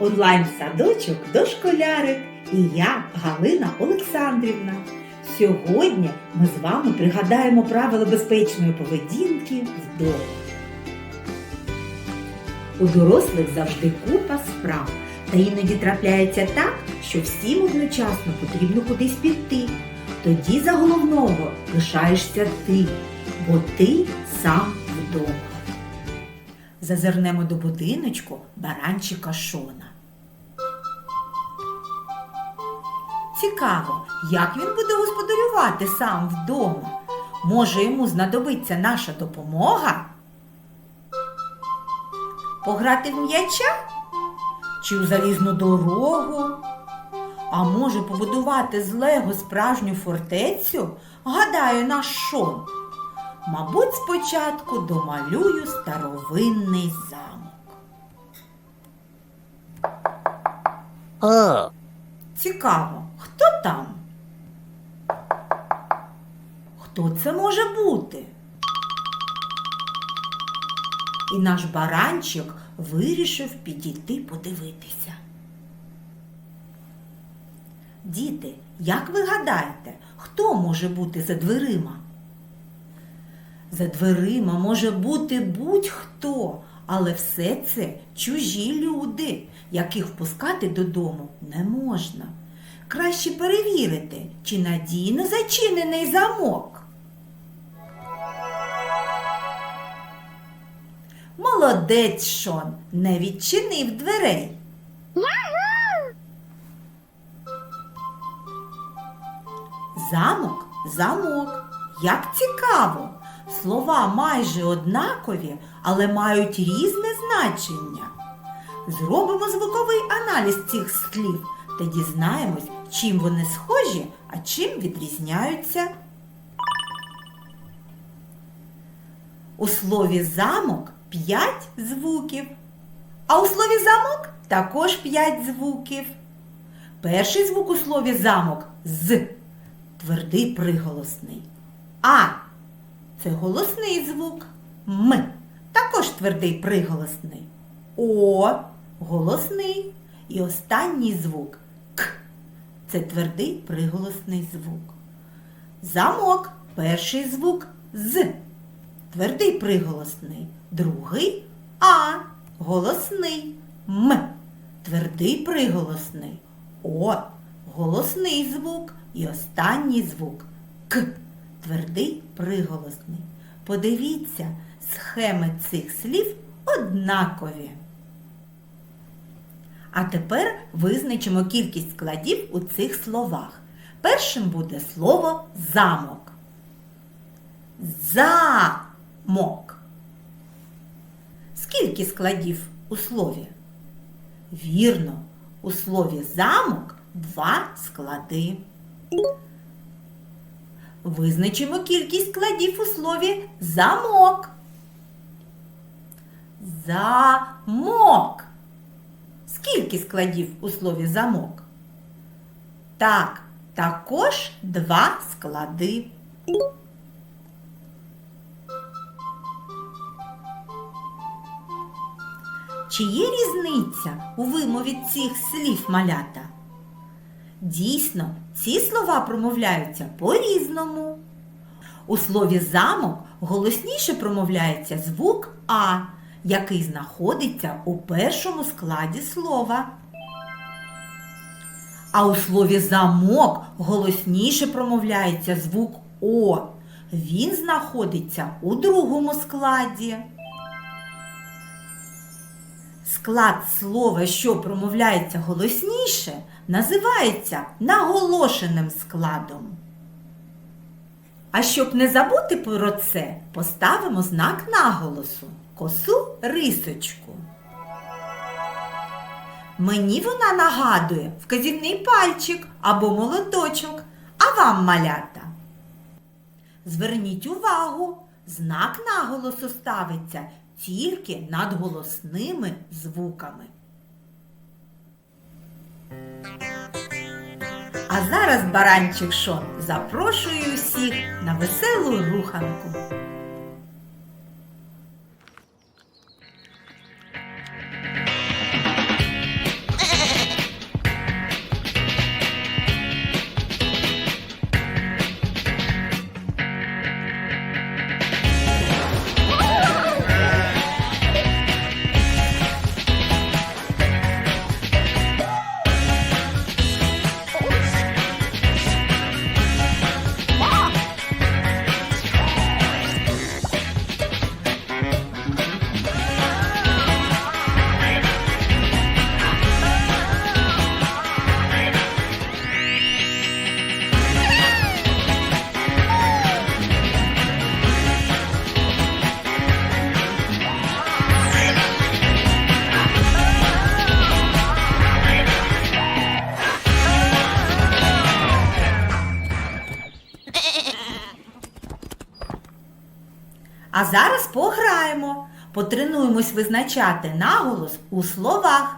онлайн-садочок дошколярик і я, Галина Олександрівна. Сьогодні ми з вами пригадаємо правила безпечної поведінки вдома. У дорослих завжди купа справ, та іноді трапляється так, що всім одночасно потрібно кудись піти. Тоді за головного лишаєшся ти, бо ти сам вдома. Зазирнемо до будиночку баранчика Шона. Цікаво, як він буде господарювати сам вдома. Може, йому знадобиться наша допомога? Пограти в м'яча? Чи у залізну дорогу? А може побудувати з Лего справжню фортецю? Гадаю, наш Шон. Мабуть, спочатку домалюю старовинний замок. Цікаво, хто там? Хто це може бути? І наш баранчик вирішив підійти подивитися. Діти, як ви гадаєте, хто може бути за дверима? За дверима може бути будь-хто, але все це чужі люди, яких впускати додому не можна. Краще перевірити, чи надійно зачинений замок. Молодець Шон не відчинив дверей. Замок замок. Як цікаво! Слова майже однакові, але мають різне значення. Зробимо звуковий аналіз цих слів та дізнаємось, чим вони схожі, а чим відрізняються. У слові замок п'ять звуків, а у слові замок також п'ять звуків. Перший звук у слові замок з твердий приголосний. А це голосний звук. М також твердий приголосний. О голосний. І останній звук. Це твердий приголосний звук. Замок перший звук з. Твердий приголосний. Другий А. Голосний. М. Твердий приголосний. О. Голосний звук. І останній звук К. Твердий приголосний. Подивіться, схеми цих слів однакові. А тепер визначимо кількість складів у цих словах. Першим буде слово замок. Замок. Скільки складів у слові? Вірно, у слові замок два склади. Визначимо кількість складів у слові замок. Замок. Скільки складів у слові замок? Так, також два склади. Чи є різниця у вимові цих слів малята? Дійсно, ці слова промовляються по-різному. У слові замок голосніше промовляється звук А, який знаходиться у першому складі слова. А у слові замок голосніше промовляється звук О. Він знаходиться у другому складі. Склад слова, що промовляється голосніше, називається наголошеним складом. А щоб не забути про це, поставимо знак наголосу косу рисочку. Мені вона нагадує вказівний пальчик або молоточок, а вам малята. Зверніть увагу, знак наголосу ставиться тільки над голосними звуками. А зараз баранчик Шон запрошую всіх на веселу руханку. А зараз пограємо. Потренуємось визначати наголос у словах.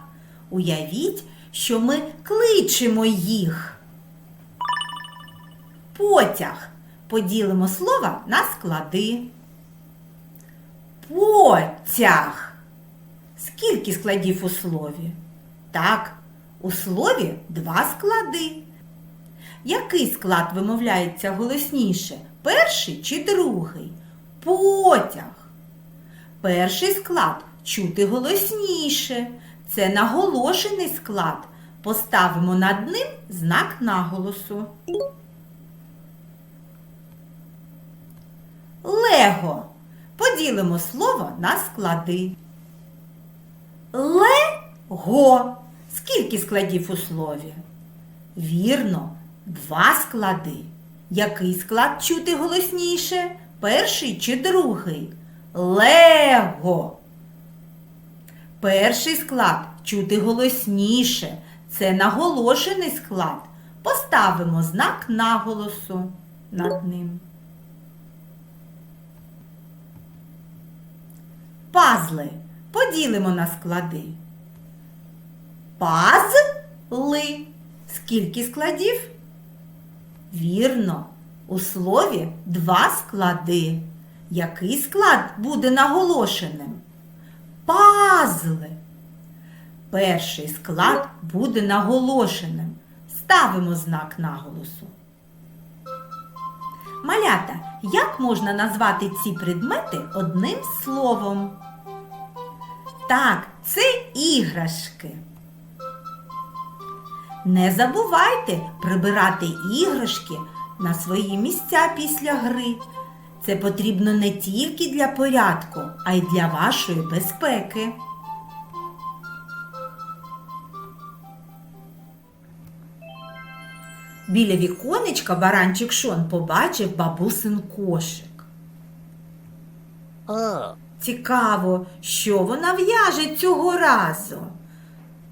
Уявіть, що ми кличемо їх. Потяг. Поділимо слова на склади. Потяг. Скільки складів у слові? Так, у слові два склади. Який склад вимовляється голосніше? Перший чи другий? Потяг. Перший склад чути голосніше. Це наголошений склад. Поставимо над ним знак наголосу. Лего. Поділимо слово на склади. Лего. Скільки складів у слові? Вірно, два склади. Який склад чути голосніше? Перший чи другий? Лего. Перший склад чути голосніше. Це наголошений склад. Поставимо знак наголосу над ним. Пазли поділимо на склади. Пазли. Скільки складів? Вірно, у слові два склади. Який склад буде наголошеним? Пазли. Перший склад буде наголошеним. Ставимо знак наголосу. Малята, як можна назвати ці предмети одним словом? Так, це іграшки. Не забувайте прибирати іграшки на свої місця після гри. Це потрібно не тільки для порядку, а й для вашої безпеки. Біля віконечка баранчик Шон побачив бабусин кошик. О, Цікаво, що вона в'яже цього разу.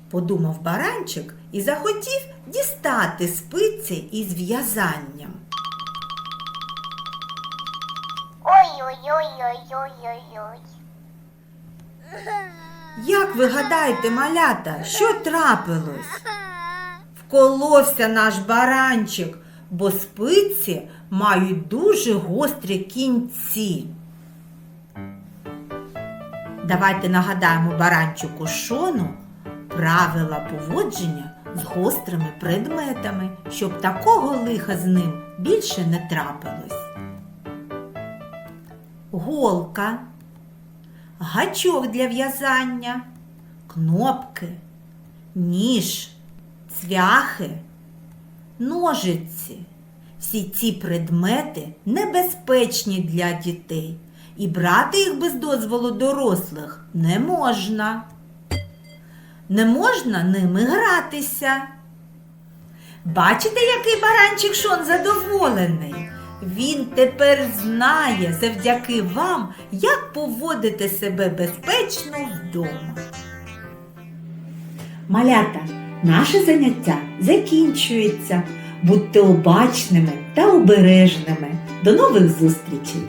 Подумав баранчик і захотів дістати спиці із в'язанням. Як ви гадаєте, малята, що трапилось? Вколовся наш баранчик, бо спиці мають дуже гострі кінці. Давайте нагадаємо баранчику Шону правила поводження з гострими предметами, щоб такого лиха з ним більше не трапилось. Голка, гачок для в'язання, кнопки, ніж, цвяхи, ножиці. Всі ці предмети небезпечні для дітей, і брати їх без дозволу дорослих не можна. Не можна ними гратися. Бачите, який баранчик Шон задоволений? Він тепер знає завдяки вам, як поводити себе безпечно вдома. Малята, наше заняття закінчується. Будьте обачними та обережними. До нових зустрічей!